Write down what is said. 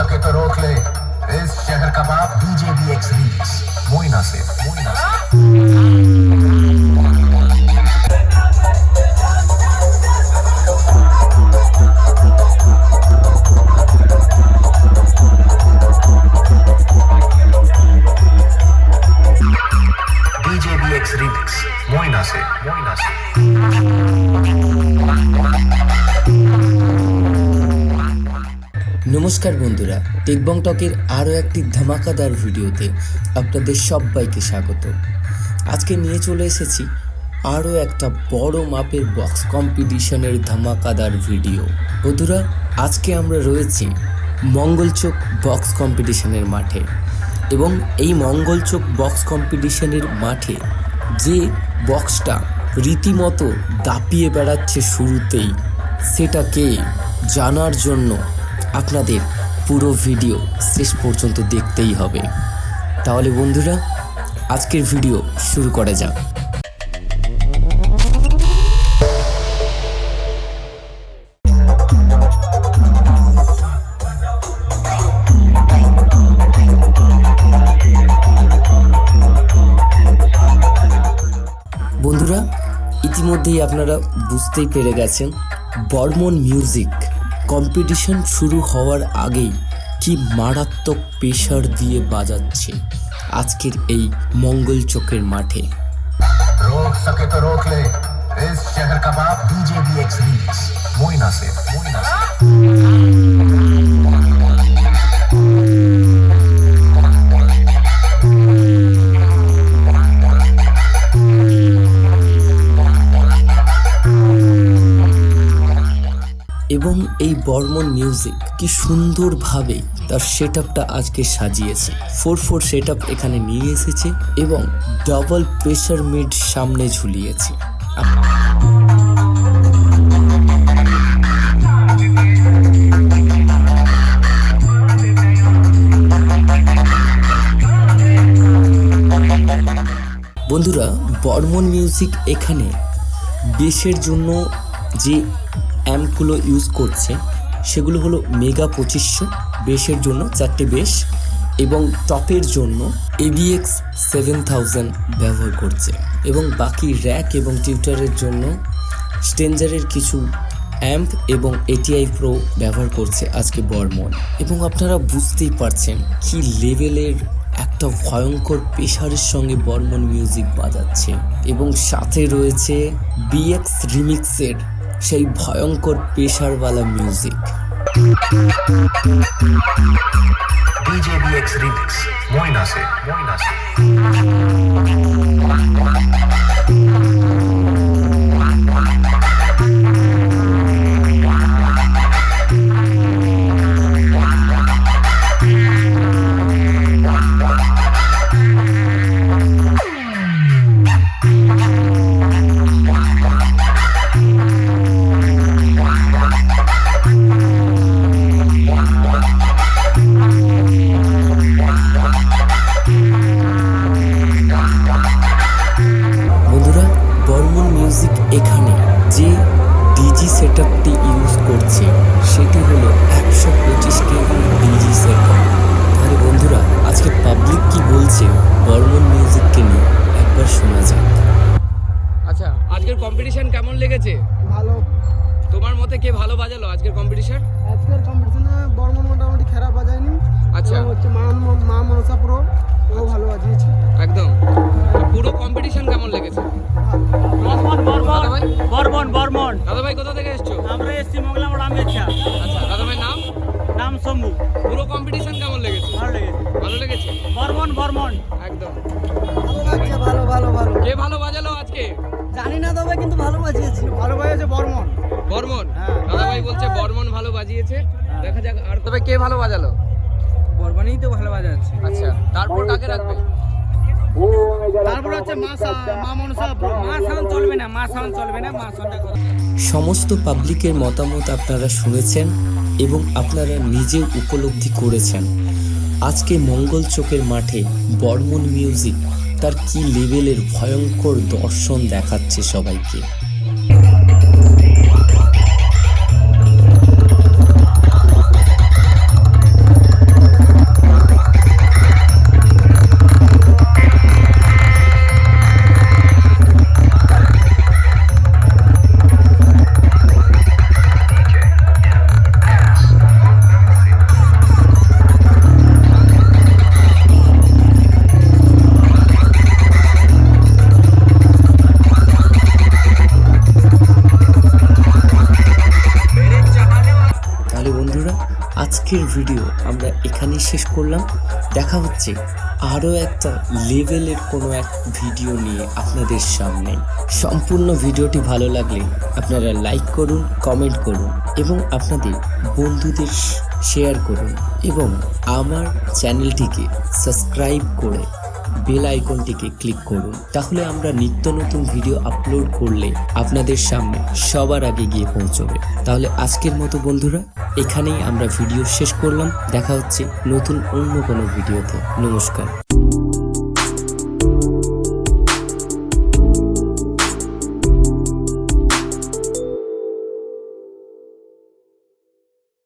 सके तो रोक ले। इस शहर का बाप DJ B X rich Moina से। मोइना से। मोइना से। मोइना से। নমস্কার বন্ধুরা, টেকবং টকের আরও একটি ধামাকাদার ভিডিওতে আপনাদের সবাইকে স্বাগত। আজকে নিয়ে চলে এসেছি আরও একটা বড় মাপের বক্স কম্পিটিশনের ধামাকাদার ভিডিও। বন্ধুরা, আজকে আমরা রয়েছি মঙ্গলচোক বক্স কম্পিটিশনের মাঠে এবং এই মঙ্গলচোক বক্স কম্পিটিশনের মাঠে যে বক্সটা রীতিমতো দাপিয়ে বেড়াচ্ছে শুরুতেই, সেটাকে জানার জন্য আপনাদের পুরো ভিডিও শেষ পর্যন্ত দেখতেই হবে। তাহলে বন্ধুরা, আজকের ভিডিও শুরু করা যাক। বন্ধুরা, ইতিমধ্যেই আপনারা বুঝতেই পেরে গেছেন, বর্মন মিউজিক কম্পিটিশন শুরু হওয়ার আগেই কি মারাত্মক প্রেশার দিয়ে বাজাচ্ছে আজকের এই মঙ্গল চোখের মাঠে रोक सके तो रोक ले इस शहर का बाप DJ B X reach Moina से मोइना से এবং এই বর্মন মিউজিক কি সুন্দরভাবে তার সেট আজকে সাজিয়েছে। ফোর ফোর সেট এখানে নিয়ে এসেছে এবং ডবল প্রেশার মিড সামনে ঝুলিয়েছে। বন্ধুরা, বর্মন মিউজিক এখানে দেশের জন্য যে অ্যাম্পগুলো ইউজ করছে। সেগুলো হলো মেগা পঁচিশশো বেশের জন্য চারটে বেশ এবং টপের জন্য এবিএক্স সেভেন থাউজেন্ড ব্যবহার করছে। এবং বাকি র্যাক এবং টিউটারের জন্য স্টেঞ্জারের কিছু অ্যাম্প এবং এটিআই প্রো ব্যবহার করছে আজকে বর্মন। এবং আপনারা বুঝতেই পারছেন কি লেভেলের একটা ভয়ঙ্কর পেশারের সঙ্গে বর্মন মিউজিক বাজাচ্ছে। এবং সাথে রয়েছে বিএক্স রিমিক্সের সেই ভয়ঙ্কর পেশারওয়ালা মিউজিক ডিজে ডিএক্স রিমিক্স ময়নাসে ময়নাসে কম্পিটিশন কেমন লেগেছে? ভালো। তোমার মতে কে ভালো বাজালো আজকের কম্পিটিশন আজকের কম্পিটিশনে বর্মন মোটামুটি খারাপ বাজায়নি। আচ্ছা। হচ্ছে মা মা মনসা প্রো ও ভালো বাজিয়েছে। একদম। পুরো কম্পিটিশন কেমন লেগেছে? বর্মন বর্মন বর্মন বর্মন। দাদা ভাই কোথা থেকে এসছো? আমরা এসছি মোগলাম রামেচ্ছা আচ্ছা দাদা ভাই নাম? নাম শম্ভু পুরো কম্পিটিশন কেমন লেগেছে? ভালো লেগেছে। ভালো লেগেছে? বর্মন বর্মন। একদম। ভালো লাগছে ভালো ভালো ভালো। কে ভালো বাজালো? জানি না তবে কিন্তু ভালো বাজিয়েছে। ভালো বাজিয়েছে বর্মন। বর্মন? হ্যাঁ। দাদা ভাই বলছে বর্মন ভালো বাজিয়েছে। দেখা যাক আর তবে কে ভালো বাজালো? বর্মনই তো ভালো বাজাচ্ছে। আচ্ছা তারপর কাকে রাখবে? তারপর হচ্ছে মা মা মনসা প্রো মা সাউন্ড চলবে না মা সাউন্ড চলবে না মা সাউন্ডটা সমস্ত পাবলিকের মতামত আপনারা শুনেছেন এবং আপনারা নিজে উপলব্ধি করেছেন। আজকে মঙ্গল চোখের মাঠে বর্মন মিউজিক। তার কি লেভেলের ভয়ঙ্কর দর্শন দেখাচ্ছে সবাইকে? আজকের ভিডিও আমরা এখানেই শেষ করলাম। দেখা হচ্ছে আরও একটা লেভেলের কোনো এক ভিডিও নিয়ে আপনাদের সামনে। সম্পূর্ণ ভিডিওটি ভালো লাগলে আপনারা লাইক করুন কমেন্ট করুন এবং আপনাদের বন্ধুদের শেয়ার করুন এবং আমার চ্যানেলটিকে সাবস্ক্রাইব করে বেল আইকনটিকে ক্লিক করুন। তাহলে আমরা নিত্য নতুন ভিডিও আপলোড করলে আপনাদের সামনে সবার আগে গিয়ে পৌঁছবে। তাহলে আজকের মতো বন্ধুরা, এখানেই আমরা ভিডিও শেষ করলাম। দেখা হচ্ছে নতুন অন্য কোনো ভিডিওতে নমস্কার।